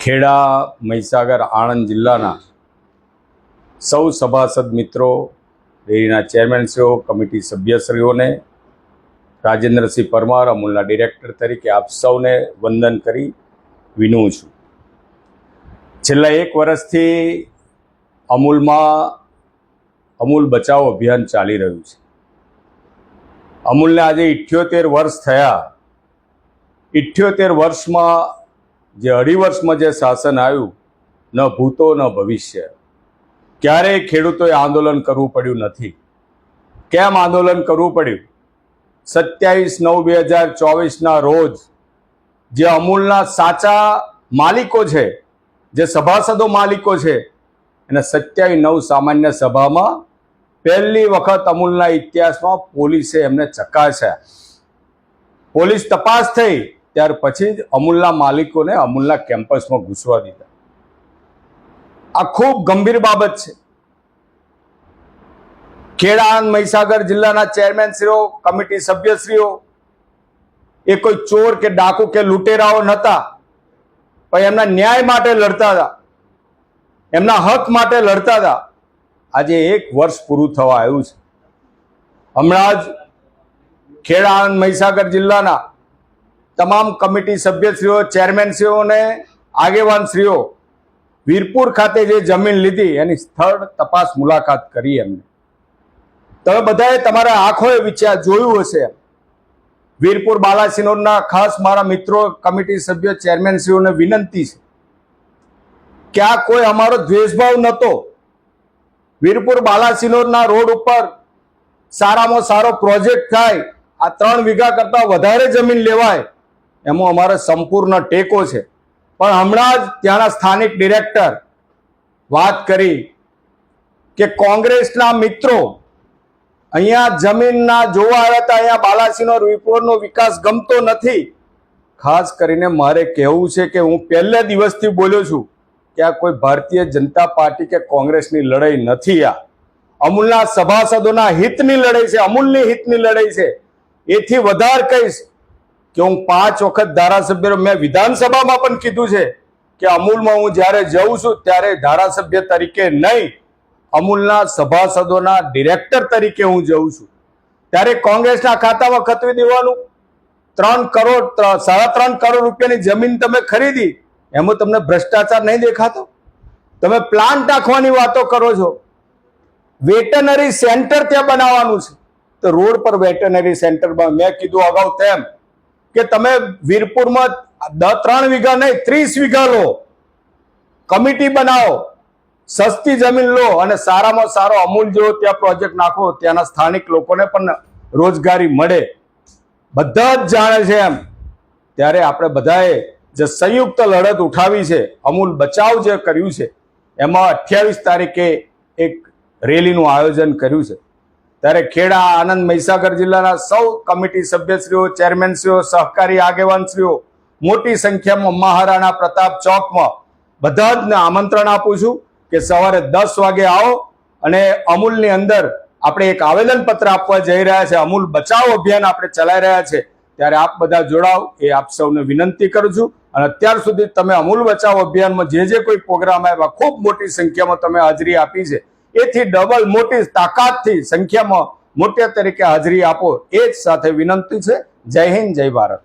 ખેડા, મહીસાગર, આણંદ જિલ્લાના સૌ સભાસદ મિત્રો, ડેરીના ચેરમેનશ્રીઓ કમિટી સભ્યશ્રીઓને, રાજેન્દ્રસિંહ પરમાર, અમૂલના ડિરેક્ટર તરીકે આપ સૌને વંદન કરી વિનું છું. છેલ્લા એક વર્ષથી અમૂલમાં અમૂલ બચાવ અભિયાન ચાલી રહ્યું છે. અમૂલને આજે ઇઠ્યોતેર વર્ષ થયા. ઇઠ્યોતેર વર્ષમાં જે અઢી વર્ષમાં જે શાસન આવ્યું, ન ભૂતો, ન ભવિષ્ય. ક્યારેય ખેડૂતોએ આંદોલન કરવું પડ્યું નથી. કેમ આંદોલન કરવું પડ્યું? સત્યાવીસ નવ બે હજાર ચોવીસના રોજ જે અમૂલના સાચા માલિકો છે, જે સભાસદો માલિકો છે અને સત્યાવીસ નવ સામાન્ય સભામાં પહેલી વખત અમૂલના ઇતિહાસમાં પોલીસે એમને ચકાસ્યા. પોલીસ તપાસ થઈ. ત્યાર પછી જ અમૂલના માલિકોને અમૂલના કેમ્પસમાં ઘૂસવા દીધા. આ ખૂબ ગંભીર બાબત છે. ખેડા મહીસાગર જિલ્લાના ચેરમેનશ્રીઓ, કમિટી સભ્યશ્રીઓ, એ કોઈ ચોર કે ડાકુ કે લૂંટેરાઓ નહોતા. પણ એમના ન્યાય માટે લડતા હતા. એમના હક માટે લડતા હતા. આજે એક વર્ષ પૂરું થવા આવ્યું છે. હમણાં જ ખેડા મહીસાગર જિલ્લાના તમામ કમિટી સભ્યશ્રીઓ, ચેરમેનશ્રીઓને, આગેવાનશ્રીઓ, વીરપુર ખાતે જે જમીન લીધી, એની સ્થળ તપાસ મુલાકાત કરી એમને. તમે બધાએ તમારા આંખોએ વિચાર જોયું હશે. વીરપુર બાલાસિનોરના ખાસ મારા મિત્રો, કમિટી સભ્ય, ચેરમેનશ્રીઓને વિનંતી છે. કે આ કોઈ અમારો દ્વેષભાવ નહોતો. વીરપુર બાલાસિનોરના રોડ ઉપર સારામાં સારો પ્રોજેક્ટ થાય, આ ત્રણ વીઘા કરતાં વધારે જમીન લેવાય એમાં અમારે સંપૂર્ણ ટેકો છે. પણ હમણાં જ ત્યાંના સ્થાનિક ડિરેક્ટર વાત કરી કે કોંગ્રેસના મિત્રો અહીંયા જમીનના જોવા આવ્યા હતા, અહીંયા બાલાસીનો રિપોર્ટનો વિકાસ ગમતો નથી. ખાસ કરીને મારે કહેવું છે કે હું પહેલે દિવસથી બોલ્યો છું કે આ કોઈ ભારતીય જનતા પાર્ટી કે કોંગ્રેસની લડાઈ નથી આ. અમૂલના સભાસદોના હિતની લડાઈ છે, અમૂલની હિતની લડાઈ છે. એથી વધારે કહીશ કે હું પાંચ વખત ધારાસભ્ય મેં વિધાનસભામાં પણ કીધું છે કે અમૂલમાં હું જ્યારે જઉં છું ત્યારે ધારાસભ્ય તરીકે નહીં, અમૂલના સભાસદોના ડિરેક્ટર તરીકે હું જઉં છું. ત્યારે કોંગ્રેસના ખાતામાં ખતવી દેવાનું. ત્રણ કરોડ સાડા ત્રણ કરોડ રૂપિયાની જમીન તમે ખરીદી, એમાં તમને ભ્રષ્ટાચાર નહીં દેખાતો? તમે પ્લાન્ટ નાખવાની વાતો કરો છો. વેટનરી સેન્ટર ત્યાં બનાવવાનું છે. તો રોડ પર વેટનરી સેન્ટરમાં મેં કીધું અગાઉ તેમ કે તમે વીરપુરમાં ત્રણ વીઘા નહીં, ત્રીસ વીઘા લો. કમિટી બનાવો. સસ્તી જમીન લો અને સારામાં સારો અમૂલ જેવો ત્યાં પ્રોજેક્ટ નાખો, ત્યાંના સ્થાનિક લોકોને પણ રોજગારી મળે. બધા જ જાણે છે એમ. ત્યારે આપણે બધાએ જે સંયુક્ત લડત ઉઠાવી છે, અમૂલ બચાવ જે કર્યું છે, એમાં અઠ્યાવીસ તારીખે એક રેલીનું આયોજન કર્યું છે. ત્યારે ખેડા આનંદ મહીસાગર જિલ્લાના સૌ કમિટી સભ્યશ્રીઓ, ચેરમેનશ્રીઓ, સહકારી આગેવાનશ્રીઓ, મોટી સંખ્યામાં મહારાણા પ્રતાપ ચોકમાં બધા જને આમંત્રણ આપું છું કે સવારે દસ વાગે આવો અને અમૂલની અંદર આપણે એક આવેદનપત્ર આપવા જઈ રહ્યા છે. અમૂલ બચાવ અભિયાન આપણે ચલાવી રહ્યા છે. ત્યારે આપ બધા જોડાવ એ આપ સૌને વિનંતી કરું છું. અને અત્યાર સુધી તમે અમૂલ બચાવ અભિયાનમાં જે જે કોઈ પ્રોગ્રામ આવ્યા ખૂબ મોટી સંખ્યામાં તમે હાજરી આપી છે. એથી ડબલ મોટી તાકાતથી સંખ્યામાં મોટા તરીકે હાજરી આપો એ જ સાથે વિનંતી છે. જય હિન્દ, જય ભારત.